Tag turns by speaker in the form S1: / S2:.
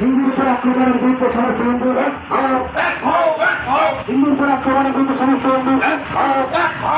S1: হিন্দুর উপর আক্রমণের বিরুদ্ধে সমস্ত হিন্দু হিন্দুর উপর আক্রমণের বিরুদ্ধে সমস্ত হিন্দু